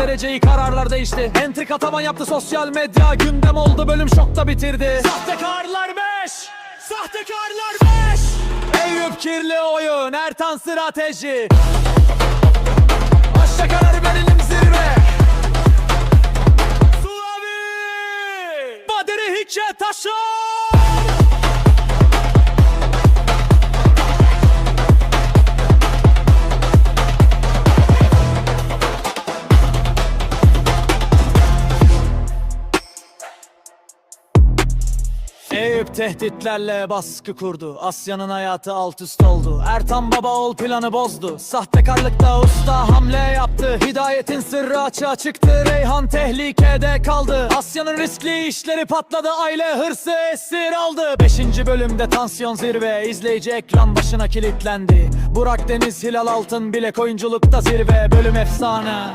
vereceği kararlar değişti. Entrika tavan yaptı sosyal medya Gündem oldu bölüm şokta bitirdi. Sahtekarlar 5 Sahtekarlar 5 Eyüp kirli oyun Ertan strateji Aşağı kadar verelim zirve. Suavi! Baderi Hikmet Taşar Eyüp tehditlerle baskı kurdu. Asya'nın hayatı alt üst oldu. Ertan Baba ol planı bozdu. Sahtekarlıkta usta hamle yaptı. Hidayetin sırrı açığa çıktı. Reyhan tehlikede kaldı. Asya'nın riskli işleri patladı. Aile hırsı esir aldı. Beşinci bölümde tansiyon zirve. İzleyici ekran başına kilitlendi. Burak Deniz Hilal Altın Bilek oyunculukta zirve. Bölüm efsane